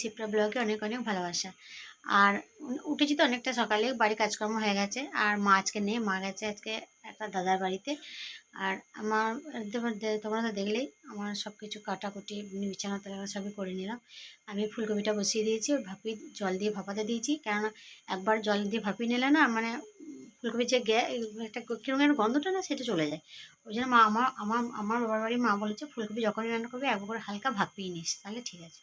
শিপ্রা ব্লগে অনেক অনেক ভালোবাসা। আর উঠেছি তো অনেকটা সকালে, বাড়ি কাজকর্ম হয়ে গেছে, আর মা আজকে নেই, মা গেছে আজকে একটা দাদার বাড়িতে। আর আমার তোমরা তো দেখলেই আমার সব কিছু কাটাকুটি, বিছানা তেলা সবই করে নিলাম। আমি ফুলকপিটা বসিয়ে দিয়েছি, ওর ভাপি জল দিয়ে ভাপাতে দিয়েছি, কেননা একবার জল দিয়ে ভাপিয়ে নিলে না মানে ফুলকপির যে গ্যা, একটা কীরকম যেন গন্ধটা না সেটা চলে যায়। ওই জন্য মা, আমার আমার আমার বাবার বাড়ির মা বলেছে, ফুলকপি যখনই রান্না করবে একবার হালকা ভাপিয়ে নিস, তাহলে ঠিক আছে।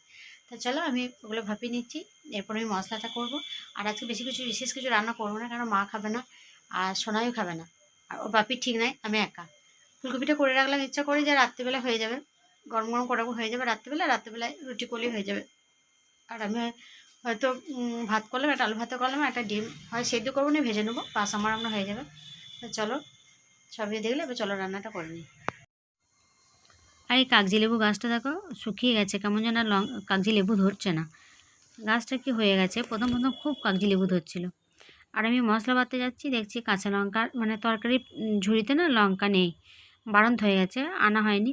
তা চলো আমি ওগুলো ভাপিয়ে নিচ্ছি। এরপর আমি মশলাটা করব। আর আজকে বেশি কিছু, বিশেষ কিছু রান্না করব না, কারণ মা খাবে না আর সোনাইও খাবে না। আর ও বাপি ঠিক নাই, আমি একা। ফুলকপিটা করে রাখলাম, ইচ্ছা করি যে রাত্রিবেলা হয়ে যাবে। গরম গরম করাবো হয়ে যাবে রাত্রিবেলা, রাত্রিবেলায় রুটি করলেই হয়ে যাবে। আর আমি হয়তো ভাত করলাম, একটা আলু ভাতে করলাম, একটা ডিম। হয় সেদ্ধ করব না, ভেজে নেব পাঁচ আমার আমরা হয়ে যাবে। চলো সবই দেখলে, এবার চলো রান্নাটা করে নিই। আর এই কাগজি লেবু গাছটা দেখো শুকিয়ে গেছে, কেমন যেন লং, কাগজি লেবু ধরছে না। গাছটা কি হয়ে গেছে? প্রথম প্রথম খুব কাগজি লেবু ধরছিল। আর আমি মশলা বাটতে যাচ্ছি, দেখছি কাঁচা লঙ্কা মানে তরকারি ঝুড়িতে না লঙ্কা নেই, বাড়ন্ত হয়ে গেছে, আনা হয়নি।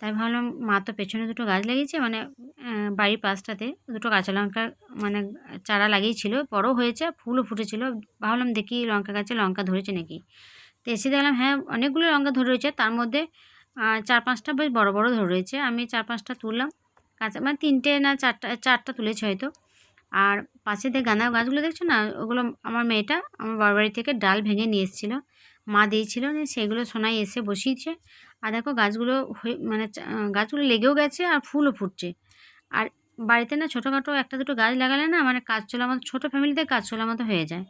তাই ভাবলাম, মা তো পেছনে দুটো গাছ লাগিয়েছে মানে বাড়ির পাশটাতে দুটো কাঁচা লঙ্কা মানে চারা লাগিয়েছিল বড় হয়েছে, ফুলও ফুটেছিল। ভাবলাম দেখি লঙ্কা গাছে লঙ্কা ধরেছে নাকি। তো এসে দেখলাম হ্যাঁ অনেকগুলো লঙ্কা ধরে রয়েছে, তার মধ্যে চার পাঁচটা বেশ বড় বড় ধরে রয়েছে। আমি চার পাঁচটা তুললাম। কাঁচা মানে তিনটে না চারটা চারটা তুলেছে হয়তো। আর পাশে দিয়ে গাঁদা গাছগুলো দেখছ না, ওগুলো আমার মেয়েটা, আমার বাড়ি থেকে ডাল ভেঙে নিয়ে এসেছিল। মা দিয়েছিল সেগুলো সোনাই এসে বসিয়েছে। আর দেখো গাছগুলো মানে গাছগুলো লেগেও গেছে আর ফুলও ফুটছে। আর বাড়িতে না ছোটোখাটো একটা দুটো গাছ লাগালে না মানে কাজ চলার মতো, ছোটো ফ্যামিলিতে কাজ চলার মতো হয়ে যায়।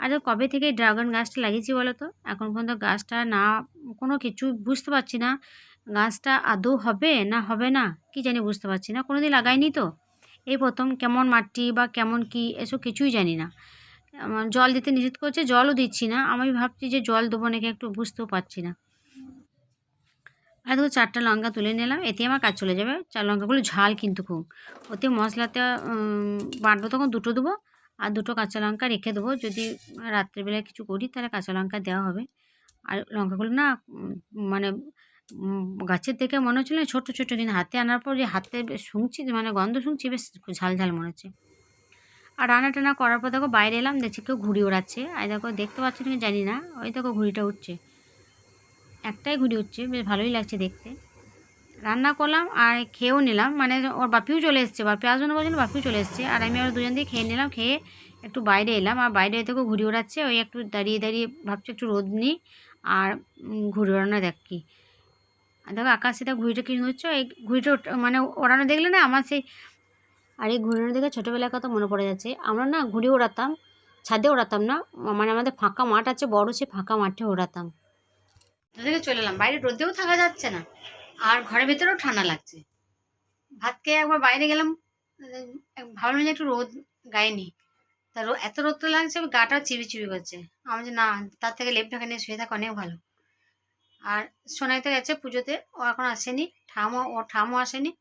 আর কবে থেকে ড্রাগন গাছটা লাগিয়েছি বলো তো? এখন পর্যন্ত গাছটা না, কোনো কিছু বুঝতে পারছি না। গাছটা আদৌ হবে না হবে না? কি জানি বুঝতে পারছি না। কোনো দিন লাগাইনি তো? এই প্রথম কেমন মাটি বা কেমন কি এসব কিছুই জানি না। জল দিতে নিষেধ করছে, জলও দিচ্ছি না। আমি ভাবছি যে জল দেবো নাকি একটু বুঝতেও পারছি না। আর দেখো, চারটা লঙ্কা তুলে নিলাম। এতে আমার কাজ চলে যাবে। চার লঙ্কাগুলো ঝাল কিন্তু খুব। ওতে মশলাতে বাটবো তখন দুটো দেবো। আর দুটো কাঁচা লঙ্কা রেখে দেবো। যদি রাত্রিবেলায় কিছু করি, তাহলে কাঁচা লঙ্কা দেওয়া হবে। আর লঙ্কাগুলো না মানে গাছের থেকে মনে হচ্ছিল ছোটো ছোটো কিন্তু হাতে আনার পর যে হাতে শুঁকছি মানে গন্ধ শুঁকছি বেশ ঝাল ঝাল মনে হচ্ছে। আর রান্না টানা করার পর দেখো, বাইরে এলাম, দেখছি কেউ ঘুড়ি ওড়াচ্ছে। আর দেখো, দেখতে পাচ্ছি তুমি, জানি না, ওই দেখো ঘুড়িটা উঠছে। একটাই ঘুড়ি উঠছে, বেশ ভালোই লাগছে দেখতে। রান্না করলাম আর খেয়েও নিলাম। মানে ওর বাপিও চলে এসছে, বাপি আসবে না বলছিল বাপিও চলে এসছে। আর আমি ওরা দুজন দিয়ে খেয়ে নিলাম, খেয়ে একটু বাইরে এলাম। আর বাইরে থেকেও ঘুড়ি ওড়াচ্ছে, ওই একটু দাঁড়িয়ে দাঁড়িয়ে ভাবছে একটু রোদ নিই আর ঘুরে ওড়ানো দেখি আর দেখো আকাশে দেখো ঘুড়িটা কি হচ্ছে, এই ঘুড়িটা মানে ওড়ানো দেখলে না আমার সেই, আর এই ঘুড়ি ওড়ানো দেখে ছোটোবেলার কথা মনে পড়ে যাচ্ছে। আমরা না ঘুড়ি ওড়াতাম, ছাদে ওড়াতাম না মানে আমাদের ফাঁকা মাঠ আছে, বড় সে ফাঁকা মাঠে ওড়াতাম। থেকে চলে এলাম, বাইরে রোদেও থাকা যাচ্ছে না। আর ঘরের ভেতরেও ঠান্ডা লাগছে। ভাত খেয়ে একবার বাইরে গেলাম ভাবলাম যে একটু রোদ গায়ে নিই। তা রো- এত রোদ তো লাগছে, গাটা চিবি চিবি করছে। আমি যে না, তার থেকে লেপ ঢাকা নিয়ে শুয়ে থাকা অনেক ভালো। আর সোনাইতে গেছে পুজোতে, ও এখন আসেনি ঠামও ও ঠামও আসেনি।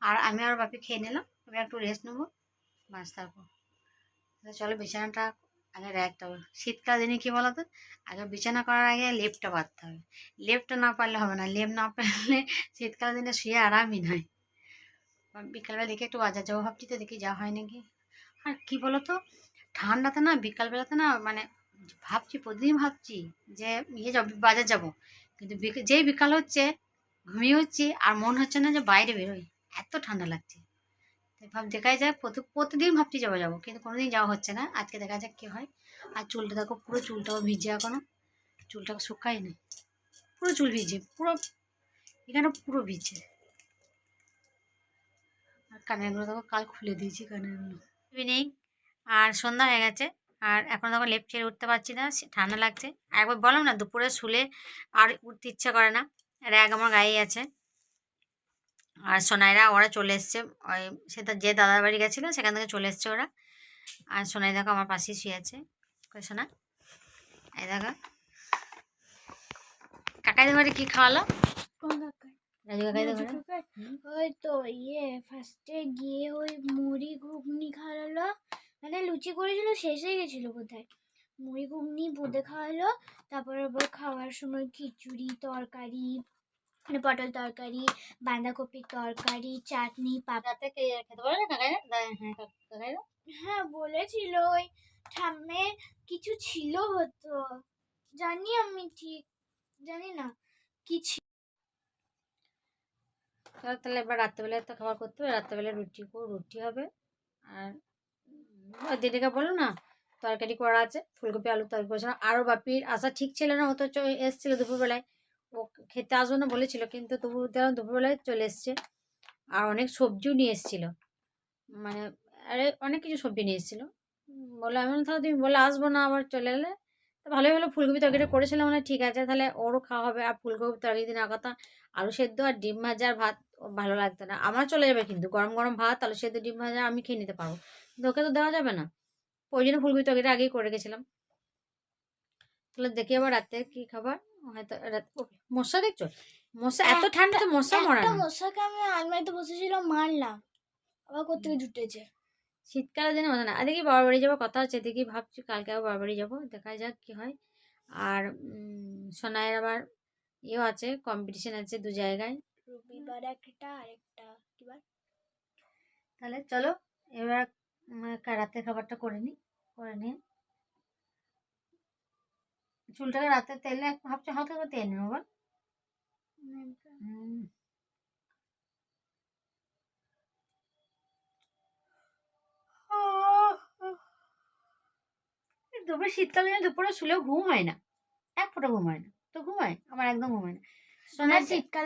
আর আমি আর বাপি খেয়ে নিলাম একটু রেস্ট নেব বাস তারপর। চলো বিছানাটা আগে রাখতে হবে শীতকাল দিনে কী বলো তো আগে বিছানা করার আগে লেপটা পাততে হবে। লেপটা না পারলে হবে না। লেপ না পারলে শীতকাল দিনে শুয়ে আরামই নয় বিকালবেলা দেখে একটু বাজার যাব ভাবছি তো, দেখি যাওয়া হয় নাকি? আর কি বলো তো ঠান্ডাতে না, বিকালবেলাতে না মানে ভাবছি, প্রতিদিন ভাবছি যে ইয়ে যাব, বাজার যাব। কিন্তু যেই বিকাল হচ্ছে, ঘুমিয়ে হচ্ছে আর মন হচ্ছে না যে বাইরে বেরোই। এত ঠান্ডা লাগছে। ভাব দেখাই যায় প্রতি, প্রতিদিন ভাবছি যাব যাব, কিন্তু কোনোদিন যাওয়া হচ্ছে না। আজকে দেখা যাক কী হয়। আর চুলটা দেখো, পুরো চুলটাও ভিজে এখনও। চুলটা শুকাই নেই পুরো চুল ভিজে, পুরো, এখানে পুরো ভিজে। আর কানেরগুলো দেখো, কাল খুলে দিয়েছি কানেরগুলো। ইভিনিং আর সন্ধ্যা হয়ে গেছে। আর এখন দেখো, লেপ ছেড়ে উঠতে পারছি না ঠান্ডা লাগছে। আর একবার বললাম না, দুপুরে শুলে আর উঠতে ইচ্ছা করে না। র্যাগ আমার গায়ে আছে। আর সোনাইরা ওরা চলে এসছে। ওই সে তার যে দাদার বাড়ি গেছিল সেখান থেকে চলে এসছে ওরা। আর সোনাই দেখো আমার পাশেই শুয়ে আছে। সোনা? এই দেখো। কাকাইদের ঘরে কি খাওয়ালো? ওই তো ইয়ে ফার্স্টে গিয়ে ওই মুড়ি ঘুগনি খাওয়ালো। মানে লুচি করেছিল শেষ হয়ে গেছিল কোথায় মুড়ি ঘুগনি বোঁদে খাওয়ালো। তারপরে আবার খাওয়ার সময় খিচুড়ি তরকারি মানে পটল তরকারি বাঁধাকপির তরকারি চাটনি পাপড় রাতে কে খেতে পারে না? হ্যাঁ হ্যাঁ বলেছিল। ওই ঠাম্মের কিছু ছিল হতো। জানি আমি ঠিক জানি না কি ছিল তাহলে এবার রাত্রেবেলায় তো খাবার করতে হবে। রাত্রেবেলায় রুটি রুটি হবে। আর দিদিকে বলো না তরকারি করা আছে ফুলকপি আলু তরকারি করেছিল আরও বাপির আসা ঠিক ছিল না ও তো চ- এসছিল দুপুরবেলায়। ও খেতে আসব না বলেছিল, কিন্তু তবু দেখলাম দুপুরবেলায় চলে এসছে। আর অনেক সবজিও নিয়ে এসেছিল। মানে আরে অনেক কিছু সবজি নিয়ে এসেছিল। বলে, আমি তাহলে তুমি বলে আসব না আবার চলে এলে? তো ভালোই হলো, ফুলকপি তরকারিটা করেছিলাম মানে ঠিক আছে, তাহলে ওরও খাওয়া হবে। আর ফুলকপি তরকারি দিন কথা, আলু সেদ্ধ আর ডিম ভাজা আর ভাত ভালো লাগতো না। আমার চলে যাবে কিন্তু, গরম গরম ভাত, আলু সেদ্ধ, ডিম ভাজা আমি খেয়ে নিতে পারব। কিন্তু ওকে তো দেওয়া যাবে না। ওই জন্য ফুলকপি তরকারিটা আগেই করে গেছিলাম তাহলে দেখি আবার রাতে কি খাবার। মশা দেখছ? মশা এত ঠান্ডা তো মশা মরা একটা মশাকে আমি আলমারিতে বসেছিলাম মারলাম। আবার কোথেকে জুটেছে? শীতকালের দিনে মজা না। দেখি বাবার বাড়ি যাব কথা হচ্ছে দেখি ভাবছি কালকে আবার বাবার বাড়ি যাব দেখা যাক কি হয়। আর উম, সোনাইয়ের আবার ইয়েও আছে কম্পিটিশন আছে দু জায়গায়। রবিবার একটা আরেকটা কিবার তাহলে চলো এবার রাতের খাবারটা করে নিই করে নিয়ে। চুলটাকে রাতে তেলে একটু ভাবছি হালকা করে তেল নেব বল। দুপুরে শীতকালে দিনে দুপুরে শুলেও ঘুম হয় না। এক ফোঁটা ঘুম হয় না। তো ঘুমায় আমার একদম ঘুম হয় না। শোনা শীতকালে